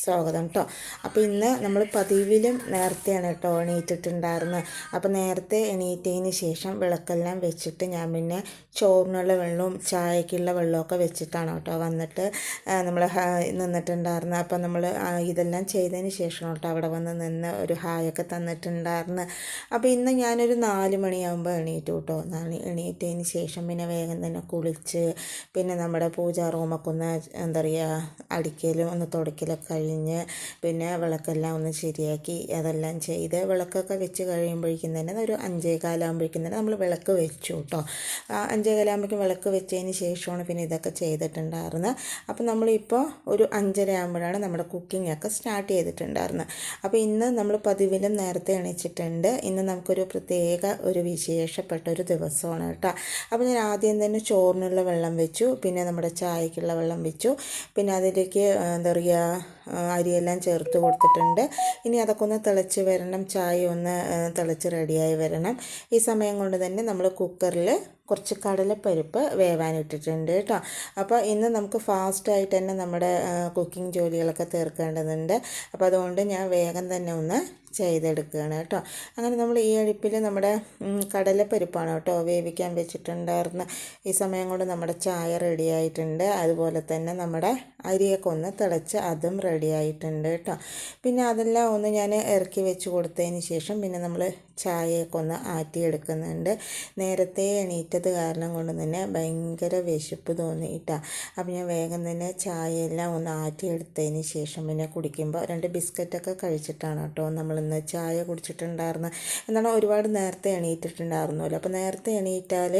സ്വാഗതം കേട്ടോ അപ്പോൾ ഇന്ന് നമ്മൾ പതിവിലും നേരത്തെയാണ് കേട്ടോ എണീറ്റിട്ടുണ്ടായിരുന്നത് അപ്പോൾ നേരത്തെ എണീറ്റതിന് ശേഷം വിളക്കെല്ലാം വെച്ചിട്ട് ഞാൻ പിന്നെ ചോറിനുള്ള വെള്ളവും ചായക്കുള്ള വെള്ളമൊക്കെ വെച്ചിട്ടാണ് കേട്ടോ വന്നിട്ട് നമ്മൾ നിന്നിട്ടുണ്ടായിരുന്നത് അപ്പോൾ നമ്മൾ ഇതെല്ലാം ചെയ്തതിന് ശേഷം കേട്ടോ അവിടെ വന്ന് നിന്ന് ഒരു ഹായൊക്കെ തന്നിട്ടുണ്ടായിരുന്നു. അപ്പോൾ ഇന്ന് ഞാനൊരു നാല് മണിയാകുമ്പോൾ എണീറ്റു കേട്ടോ എണീറ്റതിന് ശേഷം പിന്നെ വേഗം തന്നെ കുളിച്ച് പിന്നെ നമ്മുടെ പൂജാ റൂമൊക്കെ ഒന്ന് എന്താ പറയുക അടിക്കലും ഒന്ന് തുടക്കലൊക്കെ കഴിഞ്ഞ് പിന്നെ വിളക്കെല്ലാം ഒന്ന് ശരിയാക്കി അതെല്ലാം ചെയ്ത് വിളക്കൊക്കെ വെച്ച് കഴിയുമ്പോഴേക്കും തന്നെ ഒരു അഞ്ചേ കാലാകുമ്പോഴേക്കും തന്നെ നമ്മൾ വിളക്ക് വെച്ചു കേട്ടോ അഞ്ചേ കാലാകുമ്പോഴേക്കും വിളക്ക് വെച്ചതിന് ശേഷമാണ് പിന്നെ ഇതൊക്കെ ചെയ്തിട്ടുണ്ടായിരുന്നത്. അപ്പോൾ നമ്മളിപ്പോൾ ഒരു അഞ്ചര ആകുമ്പോഴാണ് നമ്മുടെ കുക്കിംഗ് ഒക്കെ സ്റ്റാർട്ട് ചെയ്തിട്ടുണ്ടായിരുന്നത്. അപ്പോൾ ഇന്ന് നമ്മൾ പതിവിലും നേരത്തെ എണീച്ചിട്ടുണ്ട്. ഇന്ന് നമുക്കൊരു പ്രത്യേക ഒരു വിശേഷപ്പെട്ട ഒരു ദിവസമാണ് കേട്ടോ. അപ്പോൾ ഞാൻ ആദ്യം തന്നെ ചോറിനുള്ള വെള്ളം വെച്ചു. പിന്നെ നമ്മുടെ ചായക്കുള്ള വെള്ളം വെച്ചു. പിന്നെ അതിലേക്ക് എന്താ പറയുക അരിയെല്ലാം ചേർത്ത് കൊടുത്തിട്ടുണ്ട്. ഇനി അതൊക്കെ ഒന്ന് തിളച്ച് വരണം. ചായ ഒന്ന് തിളച്ച് റെഡിയായി വരണം. ഈ സമയം കൊണ്ട് തന്നെ നമ്മൾ കുക്കറിൽ കുറച്ച് കടലപ്പരിപ്പ് വേവാനിട്ടിട്ടുണ്ട് കേട്ടോ അപ്പോൾ ഇന്ന് നമുക്ക് ഫാസ്റ്റായിട്ട് തന്നെ നമ്മുടെ കുക്കിംഗ് ജോലികളൊക്കെ തീർക്കേണ്ടതുണ്ട്. അപ്പോൾ അതുകൊണ്ട് ഞാൻ വേഗം തന്നെ ഒന്ന് ചെയ്തെടുക്കുകയാണ് കേട്ടോ അങ്ങനെ നമ്മൾ ഈ അടുപ്പിൽ നമ്മുടെ കടലപ്പരിപ്പാണ് കേട്ടോ വേവിക്കാൻ വെച്ചിട്ടുണ്ടായിരുന്ന. ഈ സമയം കൊണ്ട് നമ്മുടെ ചായ റെഡി ആയിട്ടുണ്ട്. അതുപോലെ തന്നെ നമ്മുടെ അരിയൊക്കെ ഒന്ന് തിളച്ച് അതും റെഡി ആയിട്ടുണ്ട് കേട്ടോ പിന്നെ അതെല്ലാം ഒന്ന് ഞാൻ ഇറക്കി വെച്ച് കൊടുത്തതിന് ശേഷം പിന്നെ നമ്മൾ ചായയൊക്കെ ഒന്ന് ആറ്റിയെടുക്കുന്നുണ്ട്. നേരത്തെ എണീറ്റത് കാരണം കൊണ്ട് തന്നെ ഭയങ്കര വിശപ്പ് തോന്നിയിട്ടാണ് അപ്പം ഞാൻ വേഗം തന്നെ ചായയെല്ലാം ഒന്ന് ആറ്റിയെടുത്തതിന് ശേഷം പിന്നെ കുടിക്കുമ്പോൾ രണ്ട് ബിസ്ക്കറ്റൊക്കെ കഴിച്ചിട്ടാണ് കേട്ടോ നമ്മളിന്ന് ചായ കുടിച്ചിട്ടുണ്ടായിരുന്നത് എന്താണ് ഒരുപാട് നേരത്തെ എണീറ്റിട്ടുണ്ടായിരുന്നല്ലോ. അപ്പോൾ നേരത്തെ എണീറ്റാൽ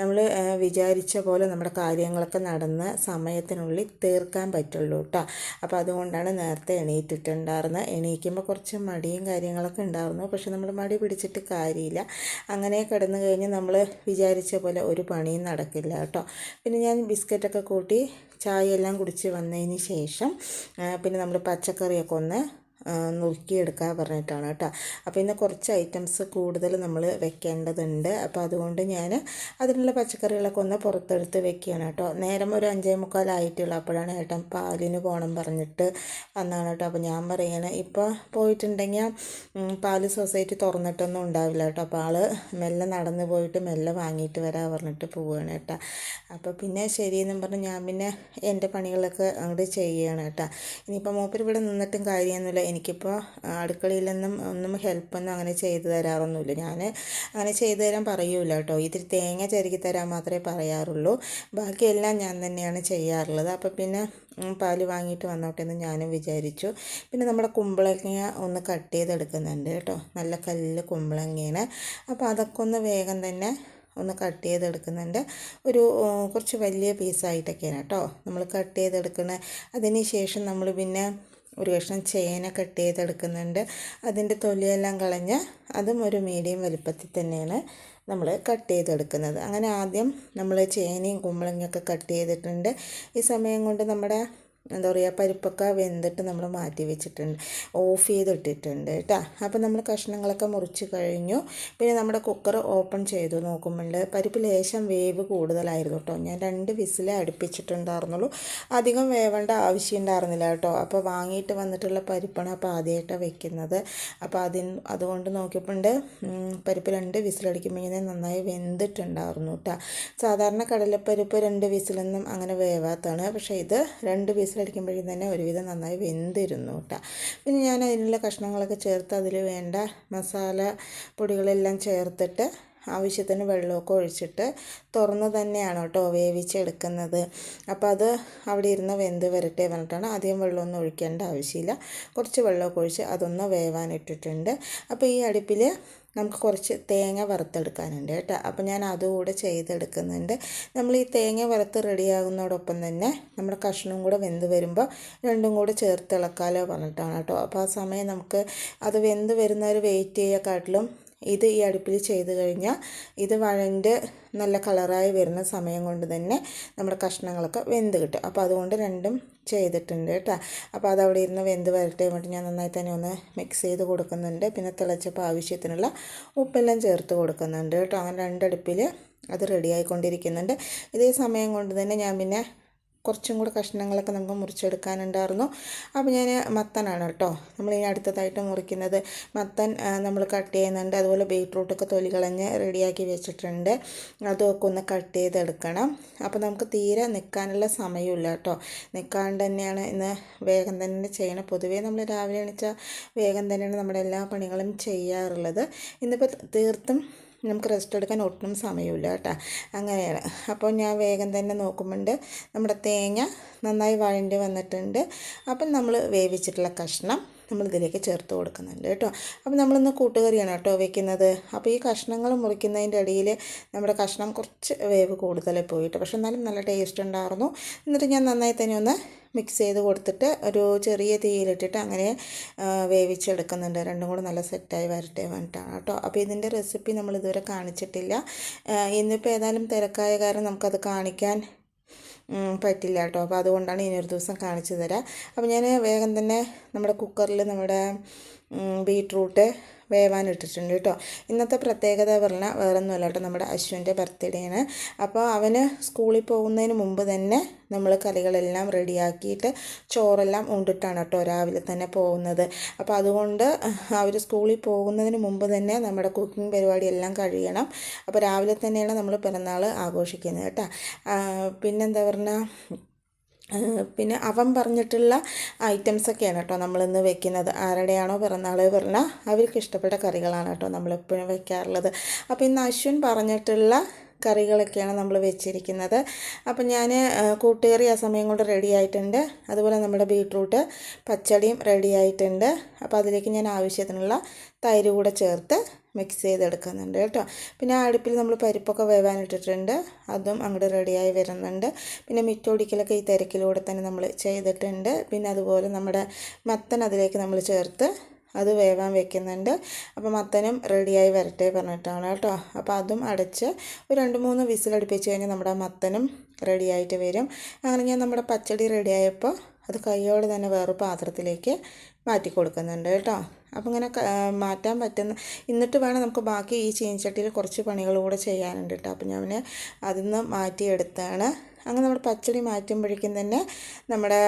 നമ്മൾ വിചാരിച്ച പോലെ നമ്മുടെ കാര്യങ്ങളൊക്കെ നടന്ന് സമയത്തിനുള്ളിൽ തീർക്കാൻ പറ്റുള്ളൂ കേട്ടോ. അപ്പോൾ അതുകൊണ്ടാണ് നേരത്തെ എണീറ്റിട്ടുണ്ടായിരുന്നത് എണീക്കുമ്പോൾ കുറച്ച് മടിയും കാര്യങ്ങളൊക്കെ ഉണ്ടായിരുന്നു. പക്ഷെ നമ്മൾ മടി പിടിച്ച് വെച്ചിട്ട് കാര്യമില്ല. അങ്ങനെ കിടന്നു കഴിഞ്ഞ് നമ്മൾ വിചാരിച്ച പോലെ ഒരു പണിയും നടക്കില്ല കേട്ടോ. പിന്നെ ഞാൻ ബിസ്ക്കറ്റൊക്കെ കൂട്ടി ചായ എല്ലാം കുടിച്ച് വന്നതിന് ശേഷം പിന്നെ നമ്മൾ പച്ചക്കറിയൊക്കെ ഒന്ന് നുറുക്കിയെടുക്കാൻ പറഞ്ഞിട്ടാണ് കേട്ടോ. അപ്പോൾ ഇന്ന് കുറച്ച് ഐറ്റംസ് കൂടുതൽ നമ്മൾ വെക്കേണ്ടതുണ്ട്. അപ്പോൾ അതുകൊണ്ട് ഞാൻ അതിനുള്ള പച്ചക്കറികളൊക്കെ ഒന്ന് പുറത്തെടുത്ത് വെക്കുകയാണ് കേട്ടോ. നേരം ഒരു അഞ്ചേ മുക്കാലായിട്ടുള്ളൂ അപ്പോഴാണ് ഏട്ടൻ പാലിന് പോകണം പറഞ്ഞിട്ട് വന്നാണ് കേട്ടോ. അപ്പോൾ ഞാൻ പറയണേ ഇപ്പോൾ പോയിട്ടുണ്ടെങ്കിൽ പാൽ സൊസൈറ്റി തുറന്നിട്ടൊന്നും ഉണ്ടാവില്ല കേട്ടോ. അപ്പോൾ ആൾ മെല്ലെ നടന്ന് പോയിട്ട് മെല്ലെ വാങ്ങിയിട്ട് വരാൻ പറഞ്ഞിട്ട് പോവുകയാണ് കേട്ടോ. അപ്പോൾ പിന്നെ ശരിയെന്നും പറഞ്ഞ് ഞാൻ പിന്നെ എന്റെ പണികളൊക്കെ അങ്ങോട്ട് ചെയ്യുകയാണ് കേട്ടോ. ഇനിയിപ്പോൾ മൂപ്പർ ഇവിടെ നിന്നിട്ടും കാര്യമൊന്നുമില്ല. എനിക്കിപ്പോൾ അടുക്കളയിലൊന്നും ഒന്നും ഹെൽപ്പൊന്നും അങ്ങനെ ചെയ്തു തരാറൊന്നുമില്ല. ഞാൻ അങ്ങനെ ചെയ്തു തരാൻ പറയൂല കേട്ടോ. ഇത്തിരി തേങ്ങ ചരുക്കി തരാൻ മാത്രമേ പറയാറുള്ളൂ. ബാക്കിയെല്ലാം ഞാൻ തന്നെയാണ് ചെയ്യാറുള്ളത്. അപ്പോൾ പിന്നെ പാൽ വാങ്ങിയിട്ട് വന്നോട്ടെ എന്ന് ഞാനും വിചാരിച്ചു. പിന്നെ നമ്മുടെ കുമ്പളങ്ങ ഒന്ന് കട്ട് ചെയ്തെടുക്കുന്നുണ്ട് കേട്ടോ. നല്ല കല്ല് കുമ്പളങ്ങയാണ് അപ്പോൾ അതൊക്കെ ഒന്ന് വേഗം തന്നെ ഒന്ന് കട്ട് ചെയ്തെടുക്കുന്നുണ്ട്. ഒരു കുറച്ച് വലിയ പീസായിട്ടൊക്കെയാണ് കേട്ടോ. നമ്മൾ കട്ട് ചെയ്തെടുക്കുന്നത് അതിന് ശേഷം നമ്മൾ പിന്നെ ഒരു കഷ്ണം ചേന കട്ട് ചെയ്തെടുക്കുന്നുണ്ട്. അതിന്റെ തൊലിയെല്ലാം കളഞ്ഞ് അതും ഒരു മീഡിയം വലുപ്പത്തിൽ തന്നെയാണ് നമ്മൾ കട്ട് ചെയ്തെടുക്കുന്നത്. അങ്ങനെ ആദ്യം നമ്മൾ ചേനയും കുമ്പളങ്ങയൊക്കെ കട്ട് ചെയ്തിട്ടുണ്ട്. ഈ സമയം കൊണ്ട് നമ്മുടെ എന്താ പറയുക പരിപ്പൊക്കെ വെന്തിട്ട് നമ്മൾ മാറ്റി വെച്ചിട്ടുണ്ട്. ഓഫ് ചെയ്തിട്ടിട്ടുണ്ട് കേട്ടോ അപ്പോൾ നമ്മൾ കഷ്ണങ്ങളൊക്കെ മുറിച്ച് കഴിഞ്ഞു. പിന്നെ നമ്മുടെ കുക്കർ ഓപ്പൺ ചെയ്തു നോക്കുമ്പോൾ പരിപ്പ് ലേശം വേവ് കൂടുതലായിരുന്നു കേട്ടോ ഞാൻ രണ്ട് വിസിലേ അടുപ്പിച്ചിട്ടുണ്ടായിരുന്നുള്ളൂ അധികം വേവേണ്ട ആവശ്യം ഉണ്ടായിരുന്നില്ല കേട്ടോ അപ്പോൾ വാങ്ങിയിട്ട് വന്നിട്ടുള്ള പരിപ്പാണ് അപ്പോൾ ആദ്യമായിട്ടാണ് വെക്കുന്നത്. അപ്പോൾ അതിന് അതുകൊണ്ട് നോക്കിയപ്പോൾ പരിപ്പ് രണ്ട് വിസിലടിക്കുമ്പോഴേ നന്നായി വെന്തിട്ടുണ്ടായിരുന്നു കേട്ടോ സാധാരണ കടലപ്പരിപ്പ് രണ്ട് വിസിലൊന്നും അങ്ങനെ വേവാത്താണ്. പക്ഷേ ഇത് രണ്ട് വിസിൽ വിസിലടിക്കുമ്പോഴേക്കും തന്നെ ഒരുവിധം നന്നായി വെന്തിരുന്നു കേട്ടോ പിന്നെ ഞാൻ അതിനുള്ള കഷ്ണങ്ങളൊക്കെ ചേർത്ത് അതിൽ വേണ്ട മസാല പൊടികളെല്ലാം ചേർത്തിട്ട് ആവശ്യത്തിന് വെള്ളമൊക്കെ ഒഴിച്ചിട്ട് തുറന്ന് തന്നെയാണ് കേട്ടോ വേവിച്ചെടുക്കുന്നത്. അപ്പോൾ അത് അവിടെ ഇരുന്ന് വെന്ത് വരട്ടെ പറഞ്ഞിട്ടാണ് അധികം വെള്ളമൊന്നും ഒഴിക്കേണ്ട ആവശ്യമില്ല. കുറച്ച് വെള്ളമൊക്കെ ഒഴിച്ച് അതൊന്ന് വേവാനിട്ടിട്ടുണ്ട് അപ്പോൾ ഈ അടുപ്പിൽ നമുക്ക് കുറച്ച് തേങ്ങ വറുത്തെടുക്കാനുണ്ട് കേട്ടോ. അപ്പോൾ ഞാൻ അതുകൂടെ ചെയ്തെടുക്കുന്നുണ്ട്. നമ്മൾ ഈ തേങ്ങ വറുത്ത് റെഡിയാകുന്നതോടൊപ്പം തന്നെ നമ്മുടെ കഷ്ണവും കൂടെ വെന്ത് വരുമ്പോൾ രണ്ടും കൂടെ ചേർത്ത് ഇളക്കാലോ പറഞ്ഞിട്ടാണ് കേട്ടോ. അപ്പോൾ ആ സമയം നമുക്ക് അത് വെന്ത് വരുന്നവർ വെയിറ്റ് ചെയ്യക്കാട്ടിലും ഇത് ഈ അടുപ്പിൽ ചെയ്ത് കഴിഞ്ഞാൽ ഇത് വഴണ്ട് നല്ല കളറായി വരുന്ന സമയം കൊണ്ട് തന്നെ നമ്മുടെ കഷ്ണങ്ങളൊക്കെ വെന്ത് കിട്ടും. അപ്പോൾ അതുകൊണ്ട് രണ്ടും ചെയ്തിട്ടുണ്ട് കേട്ടോ. അപ്പോൾ അതവിടെ ഇരുന്ന് വെന്ത് വരട്ടെ വേണ്ടി ഞാൻ നന്നായി തന്നെ ഒന്ന് മിക്സ് ചെയ്ത് കൊടുക്കുന്നുണ്ട്. പിന്നെ തിളച്ചപ്പോൾ ആവശ്യത്തിനുള്ള ഉപ്പെല്ലാം ചേർത്ത് കൊടുക്കുന്നുണ്ട് കേട്ടോ. അങ്ങനെ രണ്ടടുപ്പിൽ അത് റെഡി ആയിക്കൊണ്ടിരിക്കുന്നുണ്ട്. ഇതേ സമയം കൊണ്ട് തന്നെ ഞാൻ പിന്നെ കുറച്ചും കൂടെ കഷ്ണങ്ങളൊക്കെ നമുക്ക് മുറിച്ചെടുക്കാനുണ്ടായിരുന്നു. അപ്പോൾ ഞാൻ മത്തനാണ് കേട്ടോ. നമ്മൾ ഇനി അടുത്തതായിട്ട് മുറിക്കുന്നത് മത്തൻ നമ്മൾ കട്ട് ചെയ്യുന്നുണ്ട്. അതുപോലെ ബീട്രൂട്ടൊക്കെ തൊലി കളഞ്ഞ് റെഡിയാക്കി വെച്ചിട്ടുണ്ട്. അതൊക്കെ ഒന്ന് കട്ട് ചെയ്തെടുക്കണം. അപ്പോൾ നമുക്ക് തീരെ നിൽക്കാനുള്ള സമയമില്ല കേട്ടോ. നിൽക്കാണ്ട് തന്നെയാണ് ഇന്ന് വേഗം തന്നെ ചെയ്യണം. പൊതുവേ നമ്മൾ രാവിലെ എണീച്ചാൽ വേഗം തന്നെയാണ് നമ്മുടെ എല്ലാ പണികളും ചെയ്യാറുള്ളത്. ഇന്നിപ്പോൾ തീർത്തും നമുക്ക് റെസ്റ്റ് എടുക്കാൻ ഒട്ടും സമയമില്ല കേട്ടോ. അങ്ങനെയാണ്. അപ്പോൾ ഞാൻ വേഗം തന്നെ നോക്കുമ്പോണ്ട് നമ്മുടെ തേങ്ങ നന്നായി വഴണ്ടി വന്നിട്ടുണ്ട്. അപ്പം നമ്മൾ വേവിച്ചിട്ടുള്ള കഷ്ണം നമ്മൾ ഇതിലേക്ക് ചേർത്ത് കൊടുക്കുന്നുണ്ട് കേട്ടോ. അപ്പോൾ നമ്മളിന്ന് കൂട്ടുകറിയാണ് കേട്ടോ വെക്കുന്നത്. അപ്പോൾ ഈ കഷ്ണങ്ങൾ മുറിക്കുന്നതിന്റെ ഇടയിൽ നമ്മുടെ കഷ്ണം കുറച്ച് വേവ് കൂടുതലായി പോയിട്ട്. പക്ഷെ എന്നാലും നല്ല ടേസ്റ്റ് ഉണ്ടായിരുന്നു. എന്നിട്ട് ഞാൻ നന്നായി തന്നെ ഒന്ന് മിക്സ് ചെയ്ത് കൊടുത്തിട്ട് ഒരു ചെറിയ തീയിലിട്ടിട്ട് അങ്ങനെ വേവിച്ചെടുക്കുന്നുണ്ട്. രണ്ടും കൂടെ നല്ല സെറ്റായി വരട്ടെ വേണ്ടിയിട്ടാണ് കേട്ടോ. അപ്പോൾ ഇതിന്റെ റെസിപ്പി നമ്മൾ ഇതുവരെ കാണിച്ചിട്ടില്ല. ഇന്നിപ്പോൾ ഏതായാലും തിരക്കായ കാരണം നമുക്കത് കാണിക്കാൻ പറ്റില്ല കേട്ടോ അപ്പോൾ അതുകൊണ്ടാണ് ഇനിയൊരു ദിവസം കാണിച്ചു തരാം. അപ്പോൾ ഞാൻ വേഗം തന്നെ നമ്മുടെ കുക്കറിൽ നമ്മുടെ ബീട്രൂട്ട് വേവാൻ ഇട്ടിട്ടുണ്ട് കേട്ടോ. ഇന്നത്തെ പ്രത്യേകത പറഞ്ഞാൽ വേറെ ഒന്നുമല്ല കേട്ടോ നമ്മുടെ അശ്വിന്റെ ബർത്ത്ഡേ ആണ് അപ്പോൾ അവന് സ്കൂളിൽ പോകുന്നതിന് മുമ്പ് തന്നെ നമ്മൾ കറികളെല്ലാം റെഡിയാക്കിയിട്ട് ചോറെല്ലാം ഉണ്ടിട്ടാണ് കേട്ടോ രാവിലെ തന്നെ പോകുന്നത്. അപ്പോൾ അതുകൊണ്ട് അവർ സ്കൂളിൽ പോകുന്നതിന് മുമ്പ് തന്നെ നമ്മുടെ കുക്കിംഗ് പരിപാടിയെല്ലാം കഴിയണം. അപ്പോൾ രാവിലെ തന്നെയാണ് നമ്മൾ പിറന്നാൾ ആഘോഷിക്കുന്നത് കേട്ടോ. പിന്നെന്താ പറഞ്ഞാൽ പിന്നെ അവൻ പറഞ്ഞിട്ടുള്ള ഐറ്റംസൊക്കെയാണ് കേട്ടോ നമ്മളിന്ന് വെക്കുന്നത്. ആരുടെയാണോ പിറന്നാൾ പറഞ്ഞാൽ അവർക്ക് ഇഷ്ടപ്പെട്ട കറികളാണ് കേട്ടോ നമ്മളെപ്പോഴും വെക്കാറുള്ളത്. അപ്പോൾ ഇന്ന് അശ്വിൻ പറഞ്ഞിട്ടുള്ള കറികളൊക്കെയാണ് നമ്മൾ വെച്ചിരിക്കുന്നത്. അപ്പം ഞാൻ കൂട്ടുകറി ആ സമയം കൊണ്ട് റെഡി ആയിട്ടുണ്ട്. അതുപോലെ നമ്മുടെ ബീട്രൂട്ട് പച്ചടിയും റെഡി ആയിട്ടുണ്ട്. അപ്പോൾ അതിലേക്ക് ഞാൻ ആവശ്യത്തിനുള്ള തൈര് കൂടെ ചേർത്ത് മിക്സ് ചെയ്തെടുക്കുന്നുണ്ട് കേട്ടോ. പിന്നെ അടുപ്പിൽ നമ്മൾ പരിപ്പൊക്കെ വേവാനിട്ടിട്ടുണ്ട്. അതും അങ്ങോട്ട് റെഡിയായി വരുന്നുണ്ട്. പിന്നെ മിറ്റോടിക്കലൊക്കെ ഈ തിരക്കിലൂടെ തന്നെ നമ്മൾ ചെയ്തിട്ടുണ്ട്. പിന്നെ അതുപോലെ നമ്മുടെ മത്തൻ അതിലേക്ക് നമ്മൾ ചേർത്ത് അത് വേവാൻ വെക്കുന്നുണ്ട്. അപ്പോൾ മത്തനും റെഡിയായി വരട്ടെ പറഞ്ഞിട്ടാണ് കേട്ടോ. അപ്പോൾ അതും അടച്ച് ഒരു രണ്ട് മൂന്ന് വിസിലടുപ്പിച്ച് കഴിഞ്ഞാൽ നമ്മുടെ മത്തനും റെഡിയായിട്ട് വരും. അങ്ങനെ ഞാൻ നമ്മുടെ പച്ചടി റെഡിയായപ്പോൾ അത് കൈയോടെ തന്നെ വേറെ പാത്രത്തിലേക്ക് മാറ്റി കൊടുക്കുന്നുണ്ട് കേട്ടോ. അപ്പോൾ ഇങ്ങനെ മാറ്റാൻ പറ്റുന്ന എന്നിട്ട് വേണം നമുക്ക് ബാക്കി ഈ ചീനച്ചട്ടിയിൽ കുറച്ച് പണികൾ കൂടെ ചെയ്യാനുണ്ട് കേട്ടോ. അപ്പോൾ ഞാൻ അതിൽ നിന്ന് മാറ്റിയെടുത്താണ്. അങ്ങനെ നമ്മുടെ പച്ചടി മാറ്റുമ്പോഴേക്കും തന്നെ നമ്മുടെ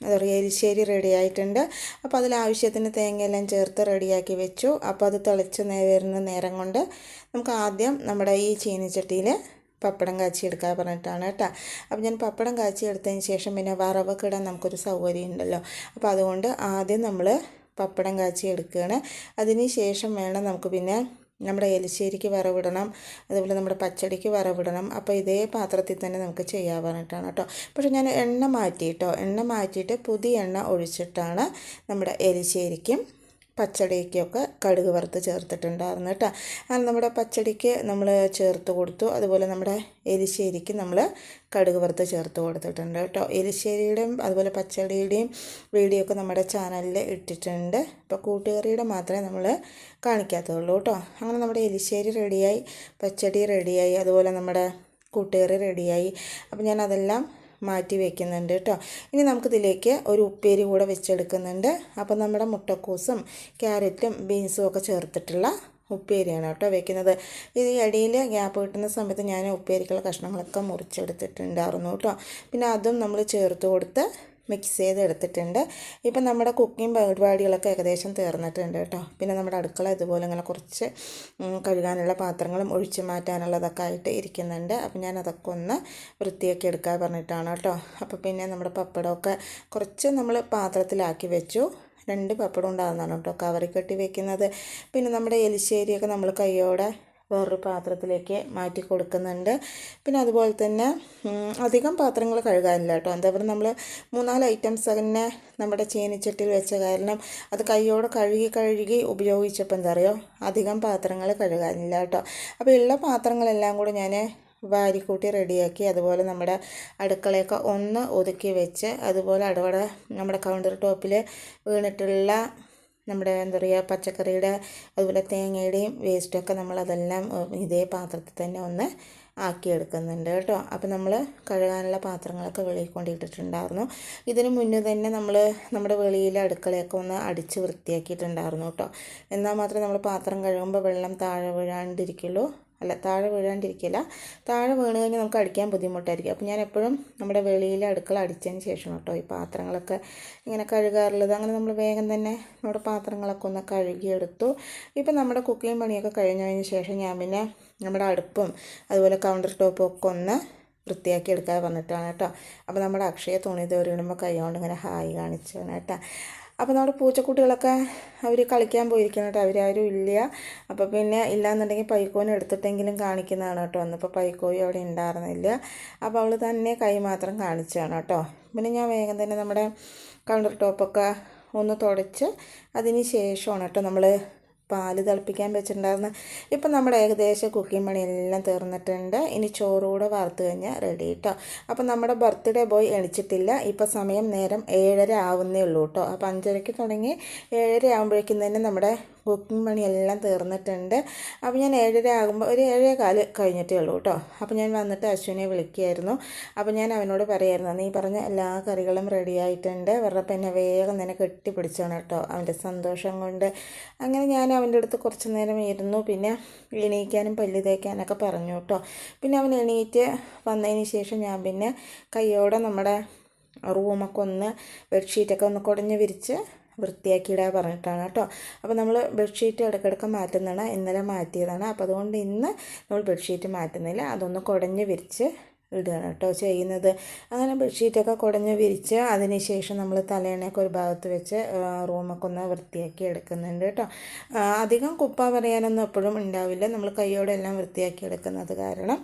എന്താ പറയുക എരിശ്ശേരി റെഡി ആയിട്ടുണ്ട്. അപ്പോൾ അതിൽ ആവശ്യത്തിന് തേങ്ങയെല്ലാം ചേർത്ത് റെഡിയാക്കി വെച്ചു. അപ്പോൾ അത് തിളച്ച് വരുന്ന നേരം കൊണ്ട് നമുക്ക് ആദ്യം നമ്മുടെ ഈ ചീനിച്ചട്ടിയിൽ പപ്പടം കാച്ചി എടുക്കാൻ പറഞ്ഞിട്ടാണ് കേട്ടോ. അപ്പോൾ ഞാൻ പപ്പടം കാച്ചി എടുത്തതിന് ശേഷം പിന്നെ വറവൊക്കെ ഇടാൻ നമുക്കൊരു സൗകര്യം ഉണ്ടല്ലോ അപ്പോൾ അതുകൊണ്ട് ആദ്യം നമ്മൾ പപ്പടം കാച്ചി എടുക്കുകയാണ്. അതിന് ശേഷം വേണം നമുക്ക് പിന്നെ നമ്മുടെ എലിശ്ശേരിക്ക് വറവിടണം. അതുപോലെ നമ്മുടെ പച്ചടിക്ക് വറവിടണം. അപ്പോൾ ഇതേ പാത്രത്തിൽ തന്നെ നമുക്ക് ചെയ്യാവാനായിട്ടാണ് കേട്ടോ. പക്ഷേ ഞാൻ എണ്ണ മാറ്റി കേട്ടോ എണ്ണ മാറ്റിയിട്ട് പുതിയ എണ്ണ ഒഴിച്ചിട്ടാണ് നമ്മുടെ എലിശ്ശേരിക്കും പച്ചടിക്കൊക്കെ കടുക് വറുത്ത് ചേർത്തിട്ടുണ്ടായിരുന്നു കേട്ടോ. അത് നമ്മുടെ പച്ചടിക്ക് നമ്മൾ ചേർത്ത് കൊടുത്തു. അതുപോലെ നമ്മുടെ എലിശ്ശേരിക്ക് നമ്മൾ കടുക് വറുത്ത് ചേർത്ത് കൊടുത്തിട്ടുണ്ട് കേട്ടോ. എലിശ്ശേരിയുടെയും അതുപോലെ പച്ചടിയുടെയും വീഡിയോ ഒക്കെ നമ്മുടെ ചാനലിൽ ഇട്ടിട്ടുണ്ട്. ഇപ്പോൾ കൂട്ടുകറിയുടെ മാത്രമേ നമ്മൾ കാണിക്കാത്തുള്ളൂ കേട്ടോ. അങ്ങനെ നമ്മുടെ എലിശ്ശേരി റെഡിയായി പച്ചടി റെഡിയായി അതുപോലെ നമ്മുടെ കൂട്ടുകറി റെഡിയായി. അപ്പോൾ ഞാൻ അതെല്ലാം മാറ്റി വയ്ക്കുന്നുണ്ട് കേട്ടോ. ഇനി നമുക്കിതിലേക്ക് ഒരു ഉപ്പേരി കൂടെ വെച്ചെടുക്കുന്നുണ്ട്. അപ്പോൾ നമ്മുടെ മുട്ടക്കൂസും ക്യാരറ്റും ബീൻസും ഒക്കെ ചേർത്തിട്ടുള്ള ഉപ്പേരിയാണ് കേട്ടോ വെക്കുന്നത്. ഇത് ഇടയിൽ ഗ്യാപ്പ് കിട്ടുന്ന സമയത്ത് ഞാൻ ഉപ്പേരിക്കുള്ള കഷ്ണങ്ങളൊക്കെ മുറിച്ചെടുത്തിട്ടുണ്ടായിരുന്നു കേട്ടോ. പിന്നെ അതും നമ്മൾ ചേർത്ത് കൊടുത്ത് മിക്സ് ചെയ്ത് എടുത്തിട്ടുണ്ട് ഇപ്പം നമ്മുടെ കുക്കിംഗ് പരിപാടികളൊക്കെ ഏകദേശം തീർന്നിട്ടുണ്ട് കേട്ടോ. പിന്നെ നമ്മുടെ അടുക്കള ഇതുപോലെ ഇങ്ങനെ കുറച്ച് കഴുകാനുള്ള പാത്രങ്ങളും ഒഴിച്ചു മാറ്റാനുള്ളതൊക്കെ ആയിട്ട് ഇരിക്കുന്നുണ്ട്. അപ്പം ഞാൻ അതൊക്കെ ഒന്ന് വൃത്തിയാക്കി എടുക്കാൻ പറഞ്ഞിട്ടാണ് കേട്ടോ. അപ്പോൾ പിന്നെ നമ്മുടെ പപ്പടമൊക്കെ കുറച്ച് നമ്മൾ പാത്രത്തിലാക്കി വെച്ചു. രണ്ട് പപ്പടം ഉണ്ടാകുന്നതാണ് കേട്ടോ കവറി കെട്ടി വെക്കുന്നത്. പിന്നെ നമ്മുടെ എലിശ്ശേരിയൊക്കെ നമ്മൾ കൈയോടെ വേറൊരു പാത്രത്തിലേക്ക് മാറ്റി കൊടുക്കുന്നുണ്ട്. പിന്നെ അതുപോലെ തന്നെ അധികം പാത്രങ്ങൾ കഴുകാനില്ല കേട്ടോ. എന്താ പറയുക നമ്മൾ മൂന്നാൽ ഐറ്റംസ് തന്നെ നമ്മുടെ ചീനിച്ചട്ടിയിൽ വെച്ച കാരണം അത് കൈയോടെ കഴുകി കഴുകി ഉപയോഗിച്ചപ്പോൾ എന്താ പറയുക അധികം പാത്രങ്ങൾ കഴുകാനില്ല കേട്ടോ. അപ്പോൾ ഉള്ള പാത്രങ്ങളെല്ലാം കൂടെ ഞാൻ വാരിക്കൂട്ടി റെഡിയാക്കി അതുപോലെ നമ്മുടെ അടുക്കളയൊക്കെ ഒന്ന് ഒതുക്കി വെച്ച് അതുപോലെ അടവട നമ്മുടെ കൗണ്ടർ ടോപ്പിൽ വീണിട്ടുള്ള നമ്മുടെ എന്താ പറയുക പച്ചക്കറിയുടെ അതുപോലെ തേങ്ങയുടെയും വേസ്റ്റൊക്കെ നമ്മൾ അതെല്ലാം ഇതേ പാത്രത്തിൽ തന്നെ ഒന്ന് ആക്കിയെടുക്കുന്നുണ്ട് കേട്ടോ. അപ്പോൾ നമ്മൾ കഴുകാനുള്ള പാത്രങ്ങളൊക്കെ വെളിയിൽ കൊണ്ടിട്ടിട്ടുണ്ടായിരുന്നു ഇതിന് മുന്നേ തന്നെ നമ്മൾ നമ്മുടെ വെളിയിലെ അടുക്കളയൊക്കെ ഒന്ന് അടിച്ച് വൃത്തിയാക്കിയിട്ടുണ്ടായിരുന്നു കേട്ടോ. എന്നാൽ മാത്രമേ നമ്മൾ പാത്രം കഴുകുമ്പോൾ വെള്ളം താഴെ വീഴാണ്ടിരിക്കുള്ളൂ. അല്ല താഴെ വീഴാണ്ടിരിക്കില്ല താഴെ വീണ് കഴിഞ്ഞാൽ നമുക്ക് അടിക്കാൻ ബുദ്ധിമുട്ടായിരിക്കും. അപ്പോൾ ഞാൻ എപ്പോഴും നമ്മുടെ വെളിയിൽ അടുക്കള അടിച്ചതിന് ശേഷം കേട്ടോ ഈ പാത്രങ്ങളൊക്കെ ഇങ്ങനെ കഴുകാറുള്ളത്. അങ്ങനെ നമ്മൾ വേഗം തന്നെ നമ്മുടെ പാത്രങ്ങളൊക്കെ ഒന്ന് കഴുകിയെടുത്തു. ഇപ്പം നമ്മുടെ കുക്കിംഗ് പണിയൊക്കെ കഴിഞ്ഞതിന് ശേഷം ഞാൻ പിന്നെ നമ്മുടെ അടുപ്പും അതുപോലെ കൗണ്ടർ ടോപ്പും ഒക്കെ ഒന്ന് വൃത്തിയാക്കി എടുക്കാൻ വന്നിട്ടാണ് കേട്ടോ അപ്പോൾ നമ്മുടെ അക്ഷയ തുണി തേറിയിടുമ്പോൾ കൈ കൊണ്ട് ഇങ്ങനെ ഹായ് കാണിച്ചാണ് കേട്ടോ അപ്പോൾ നമ്മുടെ പൂച്ചക്കുട്ടികളൊക്കെ അവർ കളിക്കാൻ പോയിരിക്കണം കേട്ടോ അവരാരും ഇല്ല. അപ്പോൾ പിന്നെ ഇല്ലയെന്നുണ്ടെങ്കിൽ പൈക്കോനെ എടുത്തിട്ടെങ്കിലും കാണിക്കുന്നതാണ് കേട്ടോ അന്നിപ്പോൾ പൈക്കോയും അവിടെ ഉണ്ടായിരുന്നില്ല അപ്പോൾ അവൾ തന്നെ കൈ മാത്രം കാണിച്ചതാണ് കേട്ടോ പിന്നെ ഞാൻ വേഗം തന്നെ നമ്മുടെ കൗണ്ടർ ടോപ്പൊക്കെ ഒന്ന് തുടച്ച് അതിന് ശേഷമാണ് കേട്ടോ നമ്മൾ പാൽ തിളപ്പിക്കാൻ വെച്ചിട്ടുണ്ടായിരുന്നു. ഇപ്പം നമ്മുടെ ഏകദേശം കുക്കിംഗ് പണിയെല്ലാം തീർന്നിട്ടുണ്ട്. ഇനി ചോറുകൂടെ വറുത്ത് കഴിഞ്ഞാൽ റെഡി കേട്ടോ അപ്പം നമ്മുടെ ബർത്ത്ഡേ ബോയ് എണിച്ചിട്ടില്ല. ഇപ്പം സമയം നേരം ഏഴര ആവുന്നേ ഉള്ളൂ കേട്ടോ അപ്പം അഞ്ചരയ്ക്ക് തുടങ്ങി ഏഴര ആകുമ്പോഴേക്കും തന്നെ നമ്മുടെ കുക്കിംഗ് പണിയെല്ലാം തീർന്നിട്ടുണ്ട്. അപ്പോൾ ഞാൻ ഏഴര ആകുമ്പോൾ ഒരു ഏഴേ കാൽ കഴിഞ്ഞിട്ടേ ഉള്ളൂ കേട്ടോ. അപ്പോൾ ഞാൻ വന്നിട്ട് അശ്വിനെ വിളിക്കുകയായിരുന്നു. അപ്പോൾ ഞാൻ അവനോട് പറയായിരുന്നു നീ പറഞ്ഞ എല്ലാ കറികളും റെഡി ആയിട്ടുണ്ട്. വെറുതെ എന്നെ വേഗം തന്നെ കെട്ടിപ്പിടിച്ചാണ് കേട്ടോ. അവന്റെ സന്തോഷം കൊണ്ട്. അങ്ങനെ ഞാൻ അവന്റെ അടുത്ത് കുറച്ച് നേരം ഇരുന്നു. പിന്നെ എണീക്കാനും പല്ല് തേക്കാനൊക്കെ പറഞ്ഞു കേട്ടോ. പിന്നെ അവൻ എണീറ്റ് വന്നതിന് ശേഷം ഞാൻ പിന്നെ കയ്യോടെ നമ്മുടെ റൂമൊക്കെ ഒന്ന് ബെഡ്ഷീറ്റൊക്കെ ഒന്ന് കുടഞ്ഞ് വിരിച്ച് വൃത്തിയാക്കിയിടാൻ പറഞ്ഞിട്ടാണ് കേട്ടോ. അപ്പോൾ നമ്മൾ ബെഡ്ഷീറ്റ് ഇടയ്ക്കിടയ്ക്ക് മാറ്റുന്നതാണ് ഇന്നലെ മാറ്റിയതാണ്. അപ്പോൾ അതുകൊണ്ട് ഇന്ന് നമ്മൾ ബെഡ്ഷീറ്റ് മാറ്റുന്നില്ല. അതൊന്ന് കുടഞ്ഞ് വിരിച്ച് ഇടുകയാണ് കേട്ടോ ചെയ്യുന്നത്. അങ്ങനെ ബെഡ്ഷീറ്റൊക്കെ കുടഞ്ഞ് വിരിച്ച് അതിന് ശേഷം നമ്മൾ തലേണയൊക്കെ ഒരു ഭാഗത്ത് വെച്ച് റൂമൊക്കെ ഒന്ന് വൃത്തിയാക്കി എടുക്കുന്നുണ്ട് കേട്ടോ. അധികം കുപ്പ പറയാനൊന്നും എപ്പോഴും ഉണ്ടാവില്ല. നമ്മൾ കൈയോടെ എല്ലാം വൃത്തിയാക്കി എടുക്കുന്നത് കാരണം.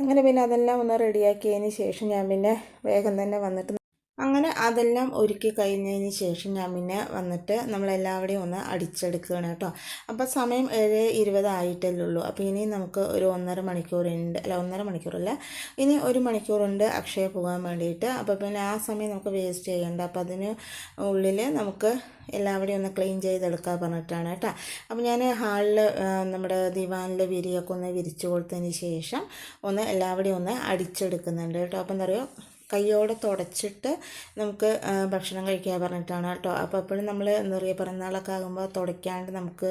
അങ്ങനെ പിന്നെ അതെല്ലാം ഒന്ന് റെഡിയാക്കിയതിന് ശേഷം ഞാൻ പിന്നെ വേഗം തന്നെ വന്നിട്ട് അങ്ങനെ അതെല്ലാം ഒരുക്കി കഴിഞ്ഞതിന് ശേഷം ഞാൻ പിന്നെ വന്നിട്ട് നമ്മളെല്ലാവരുടെയും ഒന്ന് അടിച്ചെടുക്കുകയാണ് കേട്ടോ. അപ്പോൾ സമയം ഏഴ് ഇരുപതായിട്ടല്ലേ ഉള്ളൂ അപ്പോൾ ഇനി നമുക്ക് ഒരു ഒന്നര മണിക്കൂറുണ്ട്. അല്ല ഒന്നര മണിക്കൂറല്ല. ഇനി ഒരു മണിക്കൂറുണ്ട് അക്ഷയ പോകാൻ വേണ്ടിയിട്ട്. അപ്പോൾ പിന്നെ ആ സമയം നമുക്ക് വേസ്റ്റ് ചെയ്യേണ്ട. അപ്പോൾ അതിന് ഉള്ളിൽ നമുക്ക് എല്ലാവരെയും ഒന്ന് ക്ലീൻ ചെയ്തെടുക്കാൻ പറഞ്ഞിട്ടാണ് കേട്ടോ. അപ്പോൾ ഞാൻ ഹാളിൽ നമ്മുടെ ദിവാനിൽ വിരിയൊക്കെ ഒന്ന് വിരിച്ചു കൊടുത്തതിന് ശേഷം ഒന്ന് എല്ലാവരുടെയും ഒന്ന് അടിച്ചെടുക്കുന്നുണ്ട് കേട്ടോ. അപ്പം എന്താ പറയുക കയ്യോടെ തുടച്ചിട്ട് നമുക്ക് ഭക്ഷണം കഴിക്കാൻ പറഞ്ഞിട്ടാണ് കേട്ടോ. അപ്പോൾ എപ്പോഴും നമ്മൾ എന്താ പറയുക പിറന്നാളൊക്കെ ആകുമ്പോൾ തുടയ്ക്കാണ്ട് നമുക്ക്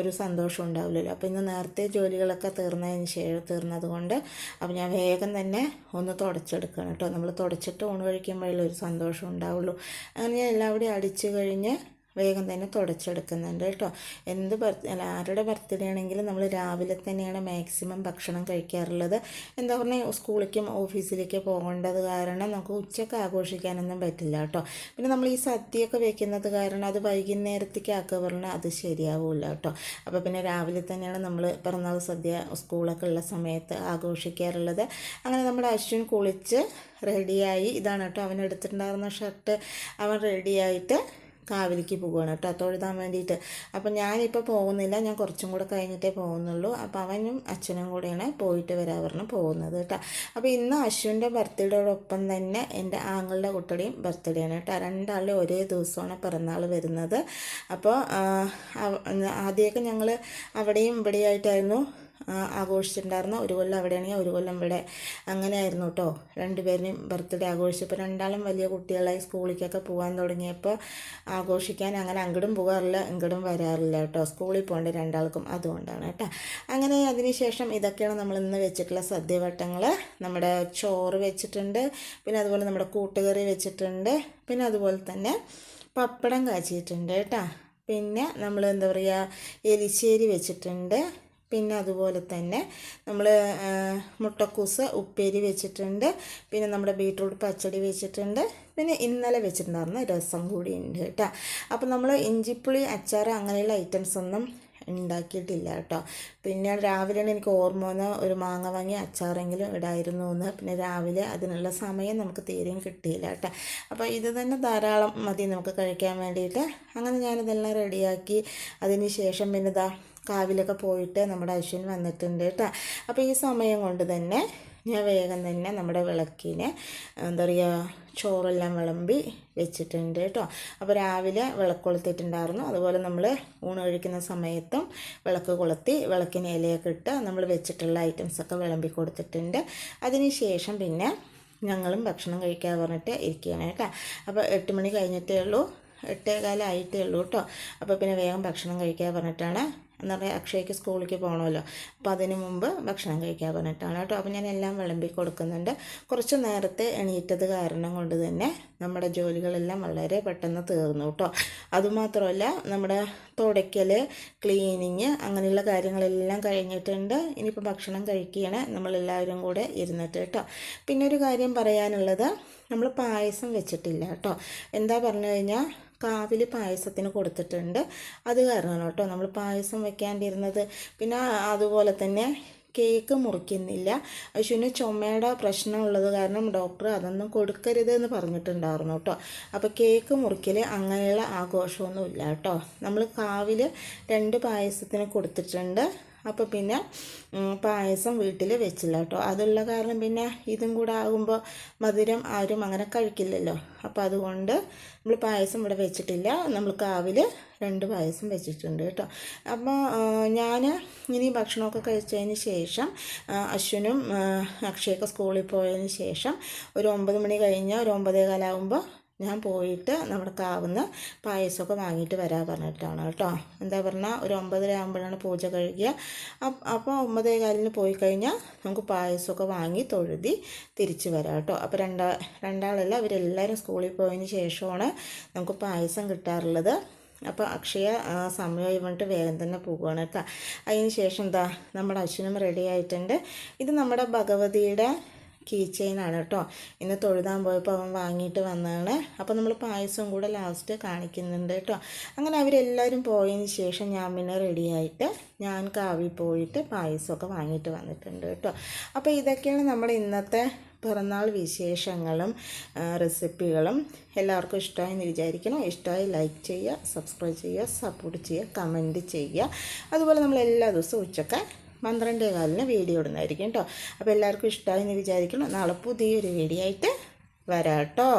ഒരു സന്തോഷം ഉണ്ടാവില്ലല്ലോ. അപ്പോൾ ഇന്ന് നേരത്തെ ജോലികളൊക്കെ തീർന്നതിന് ശേഷം തീർന്നത് കൊണ്ട് അപ്പോൾ ഞാൻ വേഗം തന്നെ ഒന്ന് തുടച്ചെടുക്കണം കേട്ടോ. നമ്മൾ തുടച്ചിട്ട് ഊണ് കഴിക്കുമ്പോഴേ ഒരു സന്തോഷം ഉണ്ടാവുള്ളൂ. അങ്ങനെ ഞാൻ എല്ലാവിടെയും അടിച്ചു കഴിഞ്ഞ് വേഗം തന്നെ തുടച്ചെടുക്കുന്നുണ്ട് കേട്ടോ. എന്ത് അല്ല ആരുടെ ബർത്ത്ഡേ ആണെങ്കിലും നമ്മൾ രാവിലെ തന്നെയാണ് മാക്സിമം ഭക്ഷണം കഴിക്കാറുള്ളത്. എന്താ പറഞ്ഞാൽ സ്കൂളിലേക്കും ഓഫീസിലേക്കും പോകേണ്ടത് കാരണം നമുക്ക് ഉച്ചയ്ക്ക് ആഘോഷിക്കാനൊന്നും പറ്റില്ല കേട്ടോ. പിന്നെ നമ്മൾ ഈ സദ്യയൊക്കെ വെക്കുന്നത് കാരണം അത് വൈകുന്നേരത്തേക്ക് ആക്കുക പറഞ്ഞാൽ അത് ശരിയാവില്ല കേട്ടോ. അപ്പോൾ പിന്നെ രാവിലെ തന്നെയാണ് നമ്മൾ പിറന്നാൾ സദ്യ സ്കൂളൊക്കെ ഉള്ള സമയത്ത് ആഘോഷിക്കാറുള്ളത്. അങ്ങനെ നമ്മുടെ അശ്വിൻ കുളിച്ച് റെഡിയായി ഇതാണ് കേട്ടോ അവൻ എടുത്തിട്ടുണ്ടായിരുന്ന ഷർട്ട് അവൻ റെഡിയായിട്ട് കാവിലേക്ക് പോവുകയാണ് കേട്ടോ. തൊഴുതാൻ വേണ്ടിയിട്ട്. അപ്പം ഞാനിപ്പോൾ പോകുന്നില്ല. ഞാൻ കുറച്ചും കൂടെ കഴിഞ്ഞിട്ടേ പോകുന്നുള്ളൂ. അപ്പോൾ അവനും അച്ഛനും കൂടെയാണ് പോയിട്ട് വരാൻ പറഞ്ഞ് പോകുന്നത് കേട്ടോ. അപ്പോൾ ഇന്ന് അശ്വിന്റെ ബർത്ത്ഡേയോടൊപ്പം തന്നെ എന്റെ ആങ്ങളുടെ കുട്ടിയുടെയും ബർത്ത്ഡേ ആണ് കേട്ടോ. രണ്ടാളുടെ ഒരേ ദിവസമാണ് പിറന്നാൾ വരുന്നത്. അപ്പോൾ ആദ്യമൊക്കെ ഞങ്ങൾ അവിടെയും ഇവിടെയായിട്ടായിരുന്നു ആഘോഷിച്ചിട്ടുണ്ടായിരുന്നു. ഒരു കൊല്ലം അവിടെയാണെങ്കിൽ ഒരു കൊല്ലം ഇവിടെ അങ്ങനെയായിരുന്നു കേട്ടോ രണ്ടുപേരെയും ബർത്ത്ഡേ ആഘോഷിച്ചപ്പോൾ രണ്ടാളും വലിയ കുട്ടികളായി സ്കൂളിലേക്കൊക്കെ പോകാൻ തുടങ്ങിയപ്പോൾ ആഘോഷിക്കാൻ അങ്ങനെ അങ്ങടും പോകാറില്ല ഇങ്ങടും വരാറില്ല കേട്ടോ സ്കൂളിൽ പോകേണ്ട രണ്ടാൾക്കും അതുകൊണ്ടാണ് കേട്ടോ അങ്ങനെ അതിനുശേഷം ഇതൊക്കെയാണ് നമ്മൾ ഇന്ന് വെച്ചിട്ടുള്ള സദ്യവട്ടങ്ങൾ. നമ്മുടെ ചോറ് വെച്ചിട്ടുണ്ട് പിന്നെ അതുപോലെ നമ്മുടെ കൂട്ടുകറി വെച്ചിട്ടുണ്ട് പിന്നെ അതുപോലെ തന്നെ പപ്പടം കാച്ചിയിട്ടുണ്ട് കേട്ടോ പിന്നെ നമ്മൾ എന്താ പറയുക എലിശ്ശേരി വെച്ചിട്ടുണ്ട് പിന്നെ അതുപോലെ തന്നെ നമ്മൾ മുട്ടക്കൂസ് ഉപ്പേരി വെച്ചിട്ടുണ്ട്. പിന്നെ നമ്മുടെ ബീട്രൂട്ട് പച്ചടി വെച്ചിട്ടുണ്ട്. പിന്നെ ഇന്നലെ വെച്ചിട്ടുണ്ടായിരുന്ന രസം കൂടി ഉണ്ട് കേട്ടോ. അപ്പോൾ നമ്മൾ ഇഞ്ചിപ്പുളി അച്ചാർ അങ്ങനെയുള്ള ഐറ്റംസ് ഒന്നും ഉണ്ടാക്കിയിട്ടില്ല കേട്ടോ. പിന്നെ രാവിലെ എനിക്ക് ഓർമ്മ വന്ന ഒരു മാങ്ങ വാങ്ങി അച്ചാറെങ്കിലും ഇടായിരുന്നു എന്ന്. പിന്നെ രാവിലെ അതിനുള്ള സമയം നമുക്ക് തീരെയും കിട്ടിയില്ല കേട്ടോ. അപ്പോൾ ഇത് തന്നെ ധാരാളം മതി നമുക്ക് കഴിക്കാൻ വേണ്ടിയിട്ട്. അങ്ങനെ ഞാനിതെല്ലാം റെഡിയാക്കി. അതിന് ശേഷം പിന്നെ ഇതാ കാവിലൊക്കെ പോയിട്ട് നമ്മുടെ അശ്വിൻ വന്നിട്ടുണ്ട് കേട്ടോ അപ്പോൾ ഈ സമയം കൊണ്ട് തന്നെ ഞാൻ വേഗം തന്നെ നമ്മുടെ വിളക്കിന് എന്താ പറയുക ചോറെല്ലാം വിളമ്പി വെച്ചിട്ടുണ്ട് കേട്ടോ അപ്പോൾ രാവിലെ വിളക്ക് കൊളുത്തിയിട്ടുണ്ടായിരുന്നു. അതുപോലെ നമ്മൾ ഊണ് കഴിക്കുന്ന സമയത്തും വിളക്ക് കൊളുത്തി വിളക്കിന് ഇലയൊക്കെ ഇട്ട് നമ്മൾ വെച്ചിട്ടുള്ള ഐറ്റംസൊക്കെ വിളമ്പി കൊടുത്തിട്ടുണ്ട്. അതിന് ശേഷം പിന്നെ ഞങ്ങളും ഭക്ഷണം കഴിക്കാൻ പറഞ്ഞിട്ട് ഇരിക്കുകയാണ് കേട്ടോ അപ്പോൾ എട്ട് മണി കഴിഞ്ഞിട്ടേ ഉള്ളൂ. എട്ടേകാലായിട്ടേ ഉള്ളൂ കേട്ടോ അപ്പോൾ പിന്നെ വേഗം ഭക്ഷണം കഴിക്കാൻ പറഞ്ഞിട്ടാണ് എന്താ പറഞ്ഞാൽ അക്ഷയ്ക്ക് സ്കൂളിലേക്ക് പോകണമല്ലോ അപ്പോൾ അതിന് മുമ്പ് ഭക്ഷണം കഴിക്കാൻ പറഞ്ഞിട്ടാണ് കേട്ടോ. അപ്പോൾ ഞാൻ എല്ലാം വിളമ്പി കൊടുക്കുന്നുണ്ട്. കുറച്ച് നേരത്തെ എണീറ്റത് കാരണം കൊണ്ട് തന്നെ നമ്മുടെ ജോലികളെല്ലാം വളരെ പെട്ടെന്ന് തീർന്നു കേട്ടോ. അതുമാത്രമല്ല നമ്മുടെ തുടയ്ക്കൽ ക്ലീനിങ് അങ്ങനെയുള്ള കാര്യങ്ങളെല്ലാം കഴിഞ്ഞിട്ടുണ്ട്. ഇനിയിപ്പോൾ ഭക്ഷണം കഴിക്കുകയാണ് നമ്മളെല്ലാവരും കൂടെ ഇരുന്നിട്ട് കേട്ടോ. പിന്നെ ഒരു കാര്യം പറയാനുള്ളത് നമ്മൾ പായസം വെച്ചിട്ടില്ല കേട്ടോ. എന്താ പറഞ്ഞു കഴിഞ്ഞാൽ കാവിൽ പായസത്തിന് കൊടുത്തിട്ടുണ്ട്. അത് കാരണം കേട്ടോ നമ്മൾ പായസം വെക്കാണ്ടിരുന്നത്. പിന്നെ അതുപോലെ തന്നെ കേക്ക് മുറിക്കുന്നില്ല. അശ്വിന് ചുമയുടെ പ്രശ്നമുള്ളത് കാരണം ഡോക്ടർ അതൊന്നും കൊടുക്കരുത് എന്ന് പറഞ്ഞിട്ടുണ്ടായിരുന്നു കേട്ടോ. അപ്പോൾ കേക്ക് മുറിക്കൽ അങ്ങനെയുള്ള ആഘോഷമൊന്നുമില്ല കേട്ടോ. നമ്മൾ കാവിൽ രണ്ട് പായസത്തിന് കൊടുത്തിട്ടുണ്ട്. അപ്പോൾ പിന്നെ പായസം വീട്ടിൽ വെച്ചില്ല കേട്ടോ അതുള്ള കാരണം പിന്നെ ഇതും കൂടെ ആകുമ്പോൾ മധുരം ആരും അങ്ങനെ കഴിക്കില്ലല്ലോ. അപ്പോൾ അതുകൊണ്ട് നമ്മൾ പായസം ഇവിടെ വെച്ചിട്ടില്ല. നമ്മൾ കാവിൽ രണ്ട് പായസം വെച്ചിട്ടുണ്ട് കേട്ടോ അപ്പോൾ ഞാൻ ഇനി ഭക്ഷണമൊക്കെ കഴിച്ചതിന് ശേഷം അശ്വിനും അക്ഷയൊക്കെ സ്കൂളിൽ പോയതിന് ശേഷം ഒരു ഒമ്പത് മണി കഴിഞ്ഞ് ഒരു ഒമ്പതേ കാലാകുമ്പോൾ ഞാൻ പോയിട്ട് നമ്മുടെ കാവുന്ന പായസമൊക്കെ വാങ്ങിയിട്ട് വരാൻ പറഞ്ഞിട്ടാണ് കേട്ടോ. എന്താ പറഞ്ഞാൽ ഒരു ഒമ്പതര ആകുമ്പോഴാണ് പൂജ കഴിക്കുക അപ്പോൾ ഒമ്പതേ കാലിന് പോയി കഴിഞ്ഞാൽ നമുക്ക് പായസമൊക്കെ വാങ്ങി തൊഴുതി തിരിച്ചു വരാം കേട്ടോ. അപ്പോൾ രണ്ടാ രണ്ടാളല്ല അവരെല്ലാവരും സ്കൂളിൽ പോയതിന് ശേഷമാണ് നമുക്ക് പായസം കിട്ടാറുള്ളത്. അപ്പോൾ അക്ഷയ സമയമായി വന്നിട്ട് വേഗം തന്നെ പോകുകയാണ് കേട്ടോ. അതിന് ശേഷം എന്താ നമ്മുടെ അശ്വിനും റെഡി ആയിട്ടുണ്ട്. ഇത് നമ്മുടെ ഭഗവതിയുടെ കീ ചെയിനാണ് കേട്ടോ ഇന്ന് തൊഴുതാൻ പോയപ്പോൾ അവൻ വാങ്ങിയിട്ട് വന്നതാണ്. അപ്പോൾ നമ്മൾ പായസം കൂടെ ലാസ്റ്റ് കാണിക്കുന്നുണ്ട് കേട്ടോ അങ്ങനെ അവരെല്ലാവരും പോയതിന് ശേഷം ഞാൻ പിന്നെ റെഡിയായിട്ട് ഞാൻ കാവി പോയിട്ട് പായസമൊക്കെ വാങ്ങിയിട്ട് വന്നിട്ടുണ്ട് കേട്ടോ അപ്പോൾ ഇതൊക്കെയാണ് നമ്മൾ ഇന്നത്തെ പിറന്നാൾ വിശേഷങ്ങളും റെസിപ്പികളും എല്ലാവർക്കും ഇഷ്ടമായെന്ന് വിചാരിക്കണം ഇഷ്ടമായി ലൈക്ക് ചെയ്യുക സബ്സ്ക്രൈബ് ചെയ്യുക സപ്പോർട്ട് ചെയ്യുക കമന്റ് ചെയ്യുക. അതുപോലെ നമ്മൾ എല്ലാ ദിവസവും ഉച്ചയ്ക്ക് പന്ത്രണ്ടേ കാലിന് വീഡിയോ ഇടുന്നതായിരിക്കും കേട്ടോ. അപ്പോൾ എല്ലാവർക്കും ഇഷ്ടമായി എന്ന് വിചാരിക്കണം നാളെ പുതിയൊരു വീഡിയോ ആയിട്ട് വരാം കേട്ടോ.